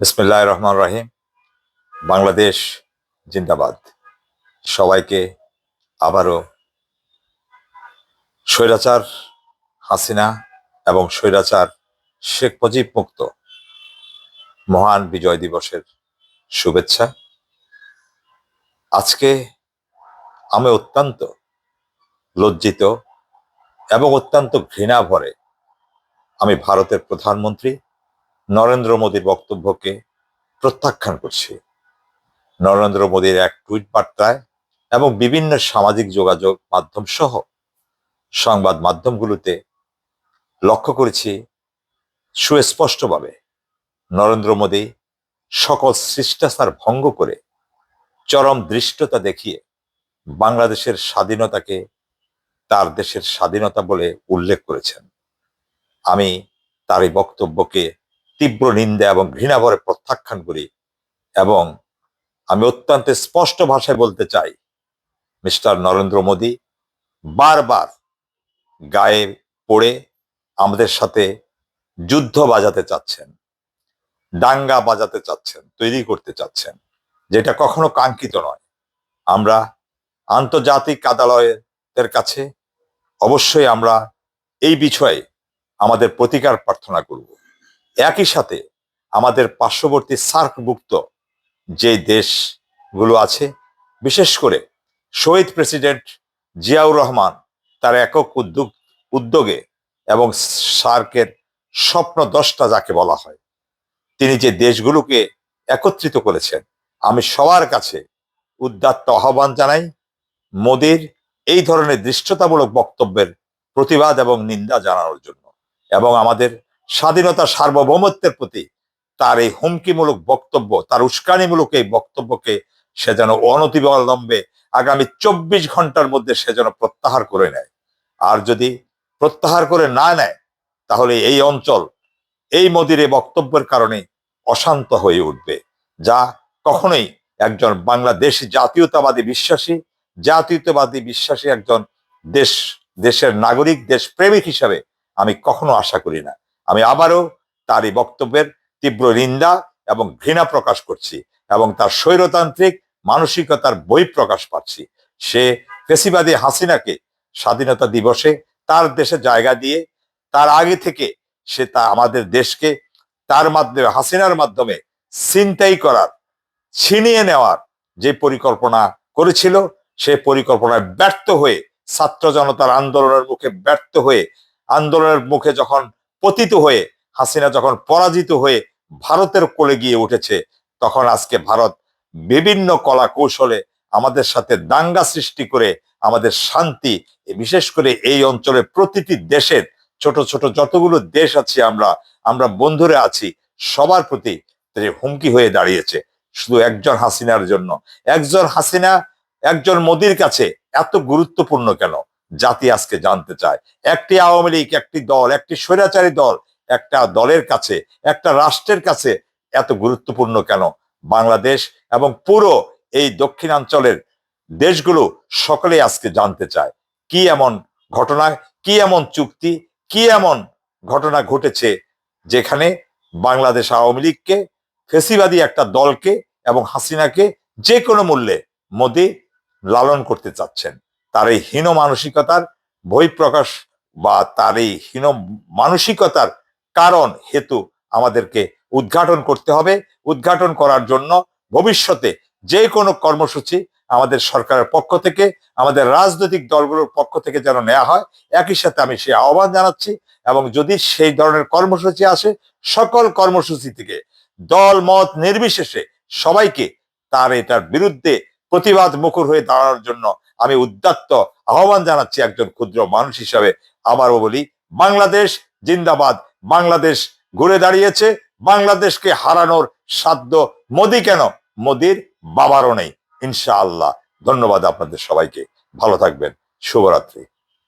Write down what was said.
বিসমিল্লাহ রহমান রাহিম বাংলাদেশ জিন্দাবাদ। সবাইকে আবারও স্বৈরাচার হাসিনা এবং স্বৈরাচার শেখ মুজিব মুক্ত মহান বিজয় দিবসের শুভেচ্ছা। আজকে আমি অত্যন্ত লজ্জিত এবং অত্যন্ত ঘৃণা ভরে আমি ভারতের প্রধানমন্ত্রী নরেন্দ্র মোদীর বক্তব্যকে প্রত্যাখ্যান করছি। নরেন্দ্র মোদীর এক টুইট বার্তায় এবং বিভিন্ন সামাজিক যোগাযোগ মাধ্যম সহ সংবাদ মাধ্যমগুলোতে লক্ষ্য করেছি সুস্পষ্টভাবে নরেন্দ্র মোদী সকল শিষ্টাচার ভঙ্গ করে চরম দৃষ্টতা দেখিয়ে বাংলাদেশের স্বাধীনতাকে তার দেশের স্বাধীনতা বলে উল্লেখ করেছেন। আমি তার এই বক্তব্যকে তীব্র নিন্দা এবং ঘৃণা ভরে প্রত্যাখ্যান করি এবং আমি অত্যন্ত স্পষ্ট ভাষায় বলতে চাই, মিস্টার নরেন্দ্র মোদী, বারবার গায়ে পড়ে আমাদের সাথে যুদ্ধ বাজাতে চাচ্ছেন, দাঙ্গা বাজাতে চাচ্ছেন, তৈরি করতে চাচ্ছেন, যেটা কখনো কাঙ্ক্ষিত নয়। আমরা আন্তর্জাতিক আদালতের কাছে অবশ্যই আমরা এই বিষয়ে আমাদের প্রতিকার প্রার্থনা করব। একই সাথে আমাদের পার্শ্ববর্তী সার্কভুক্ত যে দেশগুলো আছে, বিশেষ করে শহীদ প্রেসিডেন্ট জিয়াউর রহমান তার একক উদ্যোগ উদ্যোগে এবং সার্কের স্বপ্ন দশটা যাকে বলা হয়, তিনি যে দেশগুলোকে একত্রিত করেছেন, আমি সবার কাছে উদ্দাত্ত আহ্বান জানাই মোদির এই ধরনের দৃষ্টতামূলক বক্তব্যের প্রতিবাদ এবং নিন্দা জানানোর জন্য এবং আমাদের স্বাধীনতা সার্বভৌমত্বের প্রতি তার এই হুমকিমূলক বক্তব্য, তার উস্কানিমূলক এই বক্তব্যকে সে যেন অনতিবিলম্বে আগামী চব্বিশ ঘণ্টার মধ্যে সে যেন প্রত্যাহার করে নেয়। আর যদি প্রত্যাহার করে না নেয়, তাহলে এই অঞ্চল এই মোদির এই বক্তব্যের কারণে অশান্ত হয়ে উঠবে, যা কখনোই একজন বাংলাদেশি জাতীয়তাবাদী বিশ্বাসী জাতীয়তাবাদী বিশ্বাসী একজন দেশ, দেশের নাগরিক দেশ প্রেমিক হিসাবে আমি কখনো আশা করি না। আমি আবারও তার এই বক্তব্যের তীব্র নিন্দা এবং ঘৃণা প্রকাশ করছি এবং তার স্বৈরতান্ত্রিক মানসিকতার বই প্রকাশ পাচ্ছি। সে ফেসিবাদী হাসিনাকে স্বাধীনতা দিবসে তার দেশে জায়গা দিয়ে, তার আগে থেকে সে তা আমাদের দেশকে, তার মাধ্যমে, হাসিনার মাধ্যমে ছিনতাই করার, ছিনিয়ে নেওয়ার যে পরিকল্পনা করেছিল, সে পরিকল্পনায় ব্যর্থ হয়ে ছাত্র জনতার আন্দোলনের মুখে ব্যর্থ হয়ে, আন্দোলনের মুখে যখন পতিত হয়ে হাসিনা যখন পরাজিত হয়ে ভারতের কোলে গিয়ে উঠেছে, তখন আজকে ভারত বিভিন্ন কলা কৌশলে আমাদের সাথে দাঙ্গা সৃষ্টি করে, আমাদের শান্তি বিশেষ করে এই অঞ্চলের প্রতিটি দেশের ছোট ছোট যতগুলো দেশ আছে আমরা আমরা বন্ধুরা আছি, সবার প্রতি হুমকি হয়ে দাঁড়িয়েছে। শুধু একজন হাসিনার জন্য, একজন হাসিনা, একজন মোদির কাছে এত গুরুত্বপূর্ণ কেন? জাতি আজকে জানতে চায়। একটি আওয়ামী লীগ, একটি দল, একটি স্বৈরাচারী দল, একটা দলের কাছে, একটা রাষ্ট্রের কাছে এত গুরুত্বপূর্ণ কেন? বাংলাদেশ এবং পুরো এই দক্ষিণাঞ্চলের দেশগুলো সকলে আজকে জানতে চায়। কি এমন ঘটনা, কি এমন চুক্তি, কি এমন ঘটনা ঘটেছে যেখানে বাংলাদেশ আওয়ামী লীগকে, ফেসিবাদী একটা দলকে এবং হাসিনাকে যে কোনো মূল্যে মোদী লালন করতে চাচ্ছেন? তার এই হীন মানসিকতার বই প্রকাশ বা তার এই হীন মানসিকতার কারণ, হেতু আমাদেরকে উদ্ঘাটন করতে হবে। উদ্ঘাটন করার জন্য ভবিষ্যতে যে কোনো কর্মসূচি আমাদের সরকারের পক্ষ থেকে, আমাদের রাজনৈতিক দলগুলোর পক্ষ থেকে যেন নেওয়া হয়, একই সাথে আমি সে আহ্বান জানাচ্ছি এবং যদি সেই ধরনের কর্মসূচি আসে, সকল কর্মসূচি থেকে দল, মত নির্বিশেষে সবাইকে তার এটার বিরুদ্ধে প্রতিবাদ মুখর হয়ে দাঁড়ানোর জন্য আমি উদ্যাত্ত আহ্বান জানাচ্ছি একজন ক্ষুদ্র মানুষ হিসাবে। আবারও বলি, বাংলাদেশ জিন্দাবাদ। বাংলাদেশ ঘুরে দাঁড়িয়েছে। বাংলাদেশকে হারানোর সাধ্য মোদি কেন? মোদির বাবারও নেই। ইনশাআল্লাহ। ধন্যবাদ আপনাদের সবাইকে। ভালো থাকবেন। শুভরাত্রি।